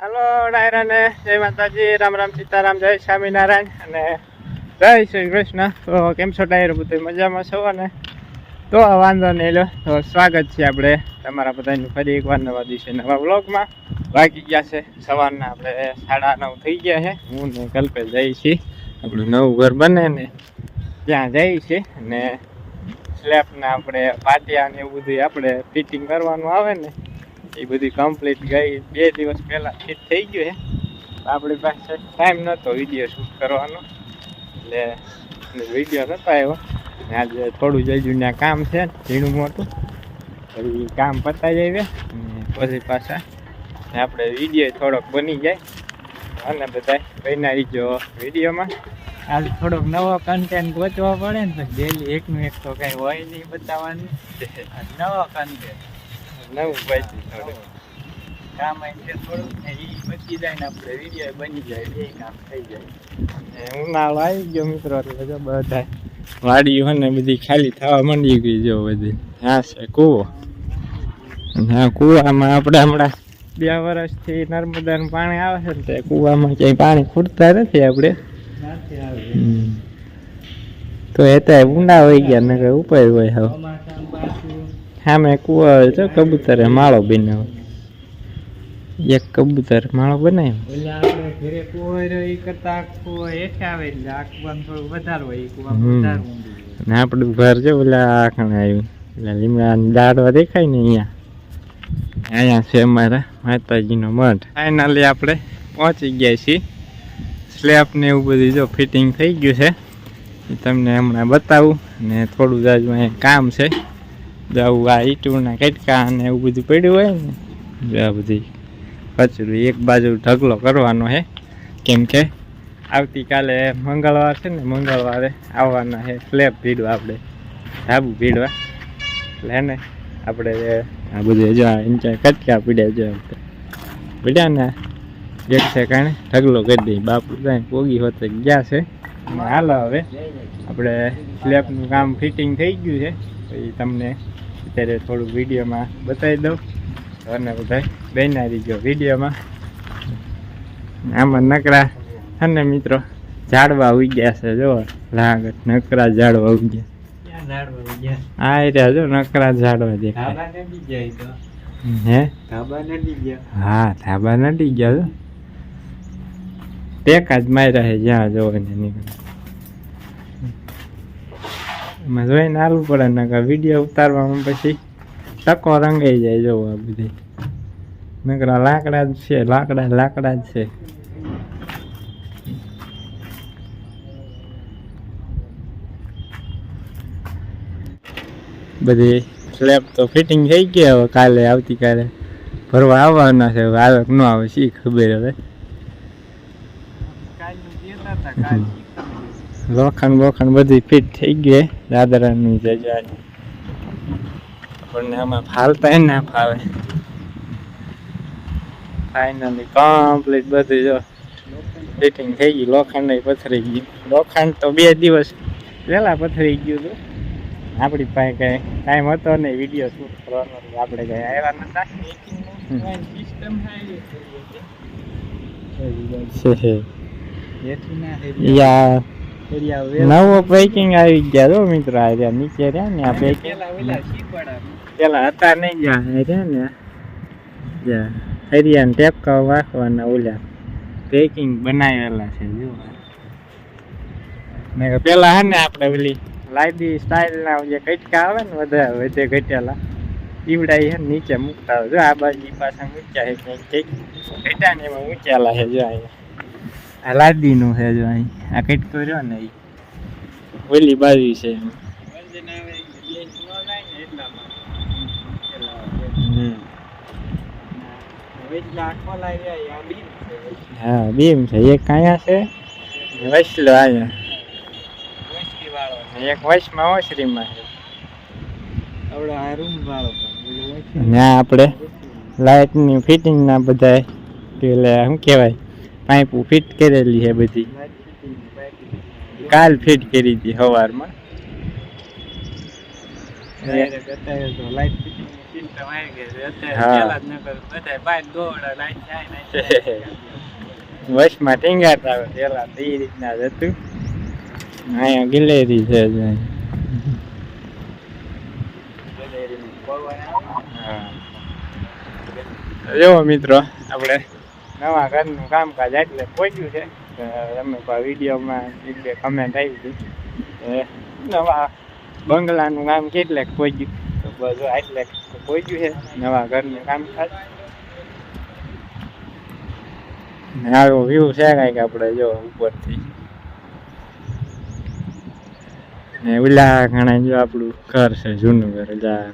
હાલો ડાયરાને જય માતાજી, રામ રામ સીતારામ, જય સ્વામિનારાયણ અને જય શ્રી કૃષ્ણ. તો કેમ છો ડાયરો? બધું મજામાં છો? અને તો વાંધો નહીં લો. તો સ્વાગત છે આપણે તમારા બધાનું ફરી એકવાર નવા દિવસે નવા બ્લોગમાં વાગી ગયા છે સવારના, આપણે સાડા નવ થઈ ગયા છે. હું ને કલ્પે જઈ છીએ. આપણું નવું ઘર બને ને ત્યાં જઈ છે અને સ્લેબના આપણે પાટિયા ને એવું બધું આપણે ફિટિંગ કરવાનું આવે ને એ બધી કમ્પ્લીટ ગઈ. બે દિવસ પહેલાં ફિટ થઈ ગયું છે આપણી પાસે ટાઈમ નહોતો વીડિયો શૂટ કરવાનો. એટલે વીડિયો નહોતો આવ્યો. આજે થોડું જઈજું ત્યાં કામ છે ઝીણું મોટું. પછી કામ પતાઈ જઈએ પછી પાછા આપણે વીડિયો થોડોક બની જાય. અને બધા બનાવી જો વિડીયોમાં. આજે થોડોક નવો કન્ટેન્ટ ગોચવા પડે ને તો ડેલી એકનું એક તો કાંઈ હોય નહીં બતાવવાનું. નવો કન્ટેન્ટ નવું પાછી થોડું કામ આવી થોડું ને એ બચી જાય ને આપણે વીડિયો બની જાય બે કામ થઈ જાય. ઉનાળો આવી ગયો મિત્રો બધા વાડીઓ ને બધી ખાલી થવા માંડી ગઈ જો બધી. હા છે કૂવો. આ કૂવામાં આપણે હમણાં બે વર્ષથી નર્મદાનું પાણી આવે છે ને કુવામાં કૂવામાં ક્યાંય પાણી ખૂટતા નથી આપણે. તો એ તો ઊંડા હોય ગયા ને કઈ ઉપર હોય હવે. સામે કૂવો આવે છે કબૂતરે માળો બનાવ્યો. એક કબૂતર માળો બનાવ્યો. આપણે ઘરે ને આપણું ઘર છે ઓલા આખણે આવ્યું. એટલે લીમડાની દાડવા દેખાય ને અહીંયા. અહીંયા છે અમારા માતાજીનો મઠ. ફાઇનલી આપણે પહોંચી ગયા છીએ. સ્લેબ ને એવું બધું જો ફિટિંગ થઈ ગયું છે. તમને હમણાં બતાવું. ને થોડું જ કામ છે. જવું આ ઈટુના કટકા ને એવું બધું પડ્યું હોય ને આ બધી કચરું એક બાજુ ઢગલો કરવાનો છે કેમ કે આવતીકાલે મંગળવાર છે ને, મંગળવારે આવવાના છે સ્લેબ ભીડવા આપણે, ધાબુ ભીડવા. એટલે હે ને, આપણે આ બધું જો ઇંચા કટકા પીડ્યા જો પીડ્યા ને એક છે કારણે ઢગલો કરી દઈ બાપુ ત્યાં પોગી હોતે ગયા છે. અને હાલો હવે આપણે સ્લેબનું કામ ફિટિંગ થઈ ગયું છે. તો એ તમને અત્યારે થોડું વિડીયોમાં બતાવી દઉં. અને બધા બેનારી ગયો વિડીયોમાં. આમાં નકરા અને મિત્રો ઝાડવા ઉગ્યા છે જો. લાગત નકરા ઝાડવા ઉગ્યા ક્યાં ઝાડવા ઉગ્યા? આ એ રહ્યા જો નકરા ઝાડવા દેખાય. ગયા હે? ધાબા નડી ગયા. હા ધાબા નડી ગયા છો ટેકા જ માર્યા છે જ્યાં જોઈને નીકળે એમાં જોઈને આલવું પડે નકર વીડિયો ઉતારવામાં પછી ટકો રંગાઈ જાય જોવો આ બધી નકરા લાકડા જ છે લાકડા લાકડા જ છે બધી સ્લેબ તો ફિટિંગ થઈ ગઈ હવે કાલે આવતીકાલે ભરવા આવવાના છે હવે આવે ન આવે શી ખબર હવે કાલનું કહેતા હતા, કાલ શીખવાનું. લોખંડ બોખંડ બધી ફિટ થઈ ગઈ. દાદરાની જજા આપણને આમાં ફાલતા ના ફાવે. ફાઇનલી કમ્પ્લીટ બધું જો. ફિટિંગ થઈ ગઈ લોખંડ પથરી ગયું. લોખંડ તો બે દિવસ પહેલા પથરી ગયું હતું. આપણી પાસે કઈ ટાઈમ હતો નહીં. વીડિયો શૂટ કરવાનો આપણે કઈ આવ્યા નતા. સિસ્ટમ ના યા નવો પેકિંગ આવી ગયા જો મિત્રો આ રહ્યા નીચે રહ્યા ને આ પેકિંગ પેલા હતા નહીં આ રહ્યા ને જ્યાં હરિયાન ટેપકા વાંખવાના ઓલા પેકિંગ બનાવેલા છે જો ને પેલા હે ને આપણે ઓલી લાઈડી સ્ટાઇલ ના જે કટકા આવે ને વધારે વધે ઘટેલા ઈવડા હે નીચે મૂકતા હોય. જો આ બાજુ પાછા મૂક્યા છે કંઈક ઘટ્યા ને એમાં મૂકેલા છે જો અહીંયા આ લાદીનું છે જો અહીં. આ કઈ કર્યો ને ઓલી બાજુ છે. એમ ન ને હા, બેમ છે. એક અહીંયા છે ને વસલો ને એક વચમાં ઓસરીમાં છે. આ આપણે લાઇટની ફિટિંગના બધા એટલે શું કહેવાય? પાઇપો ફિટ કરેલી છે બધી. કાલ ફિટ કરી હતી સવારમાં બસમાં ટીંગાતા આવે પેલા તો એ રીતના જ હતું. અહીંયા ગિલેરી છે હા. જો મિત્રો આપણે નવા ઘરનું કામકાજ એટલે પહોંચ્યું છે. તમે વિડીયોમાં બે કમેન્ટ આવી હતી નવા બંગલાનું કામ કેટલેક પહોંચ્યું બધું એટલે પહોંચ્યું છે, નવા ઘરનું કામકાજ. આવો વ્યૂ છે કાંઈક આપણે જો ઉપરથી. ને ઓલા ઘણા જો આપણું ઘર છે, જૂનું ઘર ઘણા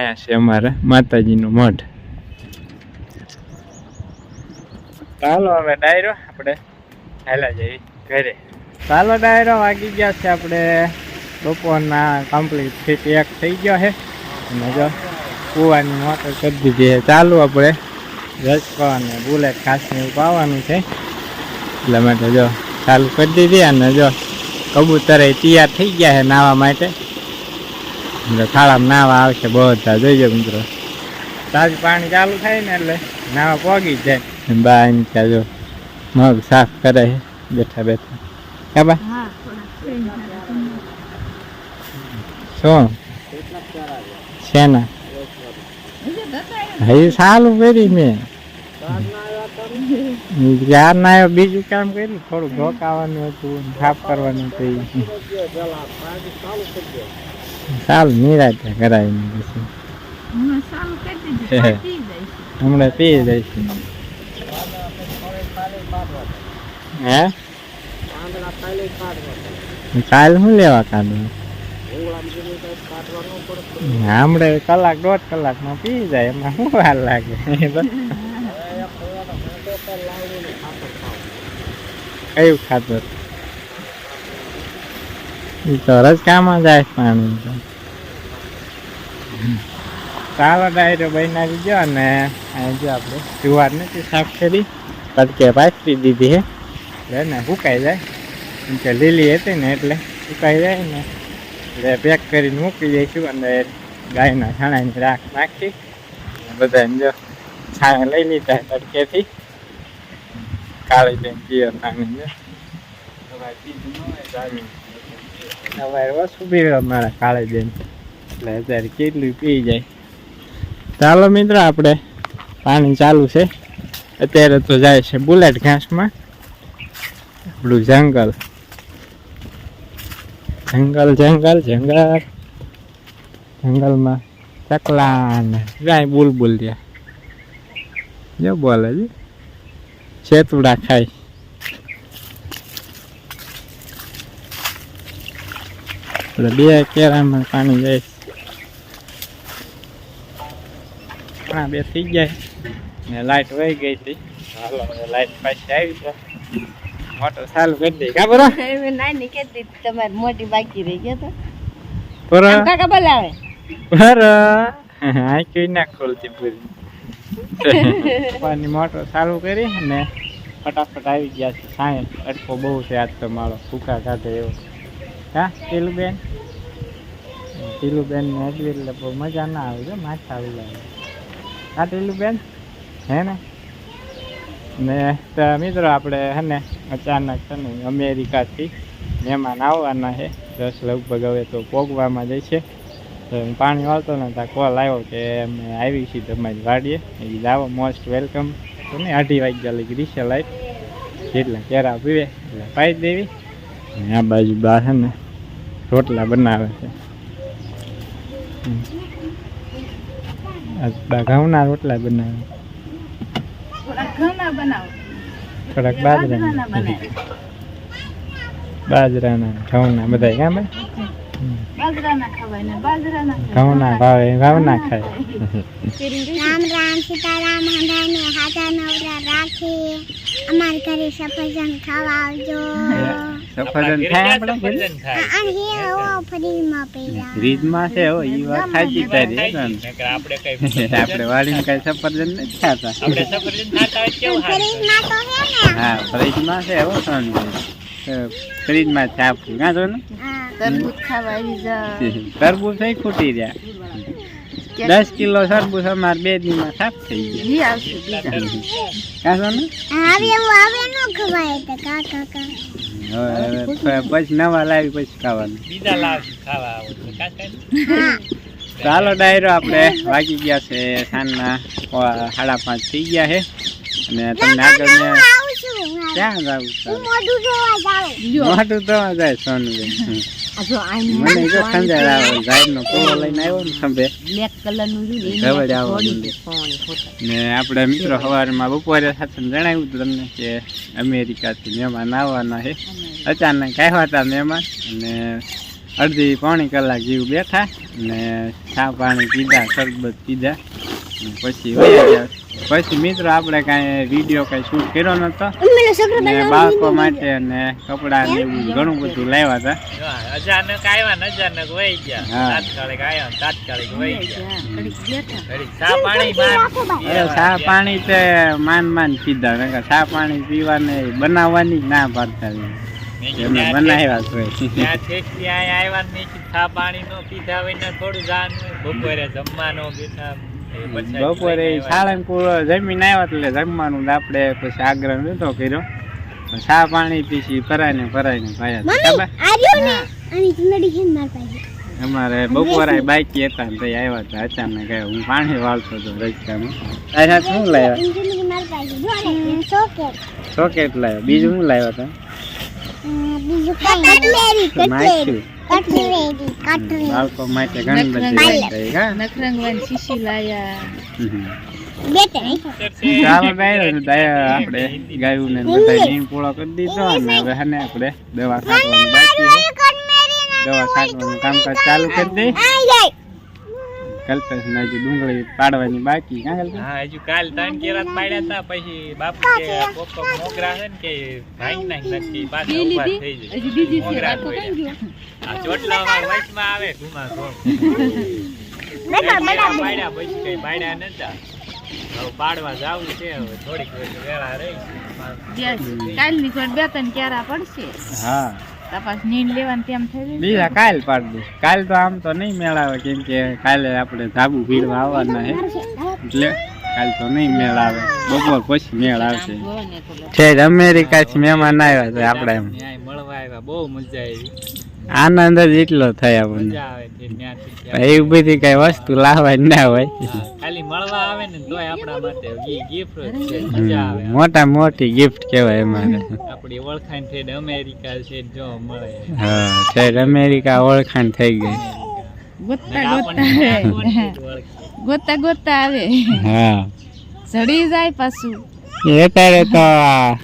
ને છે અમારે માતાજીનું મઠ ચાલો હવે ડાયરો, આપણે હાલા જઈએ ઘરે. ચાલો ડાયરો, વાગી ગયા છે આપણે. બપોરના કમ્પ્લીટ ફીટ એક થઈ ગયો છે. અને જો કૂવાની મોટર કરી દીધી છે. ચાલુ આપણે રસકો અને બુલેટ ખાસને એવું પાવાનું છે. એટલા માટે જો ચાલુ કરી દીધી અને જો કબૂતર તૈયાર થઈ ગયા છે નાવા માટે. થાળામાં નાવા આવશે બધા. જોઈજો મિત્રો. તાજ પાણી ચાલુ થાય ને એટલે નાવા પોગી જાય. બા એમ ત્યાં જો મગ સાફ કરે બેઠા બેઠા. હા બા? શું? શેના? હજી સારું કર્યું મેં. યાર ના આવ્યો બીજું કામ કર્યું? થોડું ધોકાવાનું હતું સાફ કરવાનું હતું. સારું નિરાતે કરાવીને પછી. હમણાં પી જઈશું હે? કાલ શું લેવા કાઢું? હમણાં કલાક દોઢ કલાકમાં પી જાય, એમાં શું વાર લાગે? કયું ખાતર? એ તો રજકામાં જાય પાણી ચાલો, ડાયરો બનાવી ગયો અહીં જો આપણે જુવાર નથી સાફ કરી. તડકે પાથરી દીધી હે. એટલે ને સુકાઈ જાય. કે લીલી હતી ને એટલે સુકાઈ જાય ને. એટલે પેક કરીને મૂકી દઈશું અને ગાયના છાણાની રાખ નાખી. બધાને જો છાણા લઈ લીધા તડકેથી. કાળી બેન પિયર પાણી અમારે ઓછું પીવે અમારા કાળી બેન. એટલે અત્યારે કેટલું પી જાય. ચાલો મિત્ર, આપણે પાણી ચાલુ છે. અત્યારે તો જાય છે બુલેટ ઘાસમાં. આપણું જંગલ જંગલ જંગલ જંગલ જંગલમાં ચકલા ને ગાય બુલબુલ રહ્યા જો બોલે છે શેતુડા ખાય એટલે બે કેરામાં પાણી જાય ઘણા બે થઈ જાય ને લાઈટ વહી ગઈ હતી હાલો હવે લાઈટ પાછી આવી છે મોટર ચાલુ કરી દઈ કા બરો? નાની કેટલી તમારી મોટી બાકી રહી ગયા તો બરો? કાકા બોલાવે. બરો. આ કઈ ના ખોલતી પૂરી પાણી મોટર ચાલુ કરી અને ફટાફટ આવી ગયા છે. સાંજ અટકો બહુ છે આજ તો મારો. ફૂકા કાઢે એવો. હા પેલું બેન પેલું બેન ને એટલી એટલે બહુ મજા ના આવે છે માછા આવી જાય હા પેલું બેન હે ને? ને મિત્રો આપણે હે ને અચાનક છે ને અમેરિકાથી મહેમાન આવવાના છે. દસ લગભગ હવે તો પોગવામાં જાય છે. તો પાણી વાળતો ને ત્યાં કોલ આવ્યો કે અમે આવી છીએ તમારી વાડીએ. એ લાવો મોસ્ટ વેલકમ તો ને અઢી વાગ્યા લગી રીસે લાઈટ જેટલા કેરા પીવે એટલે પાઈ દેવી. આ બાજુ બહાર છે ને રોટલા બનાવે છે. ઘઉંના રોટલા બનાવે. ઘઉંના બનાવો. થોડાક બાજરાના. બાજરાના ઘઉંના બધા કામ ભાઈ બાજરાના ખવાય ને બાજરાના ઘઉંના ભાવે ઘઉંના ખાય. રામ રામ સીતારામ હંધાને નવરા રાખી અમાર ઘરે સફરજન ખાવા આવજો. સફરજન ખાય આપણે ફ્રીજમાં છે હો ઈ વાત સાચી તારી આપણે કઈ આપણે વાળીને કઈ સફરજન નથી ખાતા. આપણે સફરજન ખાતા હોય કેવું સારું તો હે ને. હા ફ્રીજમાં છે હો સોનજી. તો ફ્રીજમાં છો ને? તરબૂચ ખાવા આવી જા તરબૂચ થઈ ખૂટી રહ્યા. દસ કિલો સરબૂસ અમારે બે દીમાં સાફ થઈ ગયા. કાશો ને બીજા કાં સોનું? હવે હવે નો ખવાય તો. કા. પછી નવા લાવી પછી ખાવાનું. બીજા લાવ ખાવા આવો તો કાંઈ હા. ચાલો ડાયરો આપણે વાગી ગયા છે સાંજના સાડા પાંચ થઈ ગયા છે. અને તમને આગળ મેં ક્યાં જાવું મોઢું તો જાય સોનું જો મને જો કોળો લઈને આવ્યો ને ખંભે. બ્લેક ને. ને આપણે મિત્રો સવારમાં બપોરે સાથે જણાવ્યું તમને કે અમેરિકાથી મહેમાન આવવાના છે. અચાનક આવ્યા હતા મહેમાન અને અડધી પોણી કલાક જેવું બેઠા ને ચા પાણી પીધા શરબત પીધા. પછી ગયા પછી મિત્રો આપણે કાંઈ વીડિયો કાંઈ શૂટ કર્યો નહોતો ને બાળકો માટે અને કપડાં ને એવું ઘણું બધું લાવ્યા હતા. અચાનક આવ્યા ને અચાનક વહી ગયા. તાત્કાલિક આવ્યા તાત્કાલિક વહી ગયા. ચા પાણી તે માન માન પીધા. ને સા પાણી પીવાને બનાવવાની જ ના પાડતા બનાવ્યા છે ત્યાં આવ્યા ને સા પાણી નો પીધા હોય ને થોડું જાન બપોરે જમવાનો બેઠા બપોરે સાળંગપુર જમીન આવ્યા એટલે જમવાનું તો આપણે પછી આગ્રહ નતો કર્યો. સા પાણી પીસી ફરાઈને ફરાઈને ભાયા. અમારે બપોરે બાઈકી હતા ને તઈ આવ્યા હતા અચાનક. હું પાણી વાળતો હતો રસ્તામાં. તારી શું લાવ્યા? સોકેટ. લાવ્યા. બીજું શું લાવ્યા હતા? બીજું બાળકો માટે ઘણી બધી? શીશી લાયા. ચાલો આપણે ગાયું ને બધા નીણ પૂળો કરી દીધો અને હવે હને આપણે દવા છાંટવાનું બાકી દવા છાંટવાનું કામકાજ ચાલુ કરી દઈ કલ્પેશ ને હજુ ડુંગળી પાડવાની બાકી કાં કલ્પેશ હા હજુ કાલ ત્રણ કેરાત પાડ્યા હતા પછી બાપુ કે કોક કોક મોગરા છે ને કે ભાઈ નાખ નથી પાછા ઊભા થઈ જાય હજી બીજી છે મોગરા આ ચોટલા વચમાં આવે ઘુમા ઘોમ પાડ્યા પછી કઈ પાડ્યા નતા. હવે પાડવા જાવું છે હવે થોડીક વેળા રહી. કાલની કોઈ બે ત્રણ કેરા પડશે. હા. તપાસ નીંદ લેવાનું તેમ થઈ. બીજા કાલ પાડી દઈશ કાલ તો આમ તો નહીં મેળાવે કેમ કે કાલે આપણે ધાબુ ભીડવા આવવાના છે એટલે કાલ તો નહીં મેળ આવે બપોર પછી મેળ આવશે. છે અમેરિકાથી મહેમાન આવ્યા છે આપણે એમ. મળવા આવ્યા. બહુ મજા આવી. આનંદ જ એટલો થાય આપણને. મજા આવે છે ન્યાથી પણ ત્યાં. એવી બધી કઈ વસ્તુ લાવવાની ના હોય. ખાલી મળવા આવે ને તોય આપણા માટે ગિફ્ટ જ છે હમ, મજા આવે. મોટા મોટી ગિફ્ટ કહેવાય અમારે. આપણી ઓળખાણ થઈ અમેરિકા છે જો મળે. હા છે અમેરિકા ઓળખાણ થઈ ગઈ. ગોતતા ગોતા. ગોતતા આવે. ગોતતા ગોતતા આવે. હા. ચડી જાય પાછું. એ અત્યારે તો આ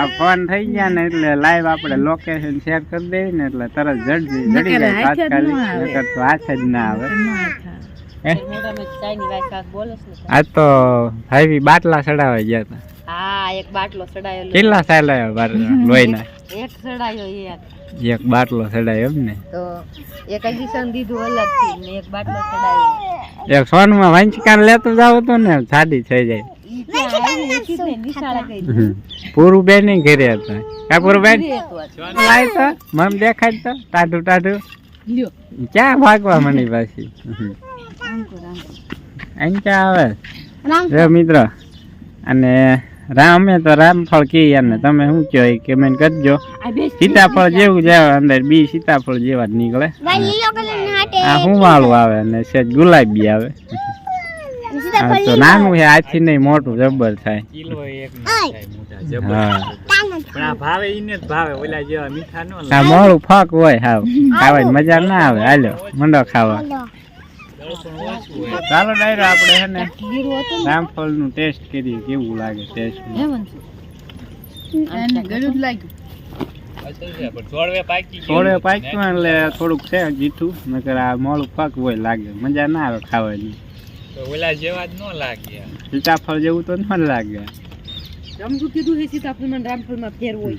આ ફોન થઈ ગયા ને એટલે લાઈવ આપણે લોકેશન શેર કરી દઈએ ને એટલે તરત જડજી જડી જાય હાથ જ ન તાત્કાલિક. નકર તો હાથ જ ના આવે. ન આજ તો ભાઈ બાટલા ચડાવવા ગયા હતા હા એક બાટલો કેટલા બાટલા લોહીના? એક ચડાયો બાટલો ચડાયો એમ ને તો એક ઇન્જેક્શન દીધું અલગ ને એક બાટલો ચડાયો એક સોનમાં વંચકાન લેતો જાવ તો ને સાદી થઈ જાય. ને. પૂરું બેન નહીં ઘરે હતા. કા પૂરું બેન. લાય તો મમ દેખાડ તો ટાઢું ટાઢું ક્યાં ભાગવા મળી પાછી. અહીં ક્યાં આવે? રે મિત્ર અને રામ અમે તો રામફળ કહીએ અને તમે શું કહો એ કમેન્ટ કરજો. સીતાફળ જેવું જ આવે અંદર બી સીતાફળ જેવા જ નીકળે. ના આ હું વાળું આવે અને સેજ ગુલાબી આવે. આ તો નાનું છે આજથી નહીં મોટું જબર થાય. કિલો એક નો થાય મોટા જબર. હા. પણ આ ભાવે ઈને જ ભાવે ઓલા જેવા મીઠા નો આ મોડું ફક હોય હાવ. ખાવાની મજા ના આવે હાલો મંડો ખાવા. ચાલો ડાયરો આપણે હે ને રામફળનું? ટેસ્ટ કરીએ કેવું લાગે ટેસ્ટ? થોડુંક છે જીઠું નકર આ મોડું ફક હોય લાગે મજા ના આવે ખાવાની. ઓલા જેવા જ ન લાગ્યા. સીતાફળ જેવું તો ન લાગે રમતું કીધું હે સીતાફળમાં રામફળમાં ફેર હોય.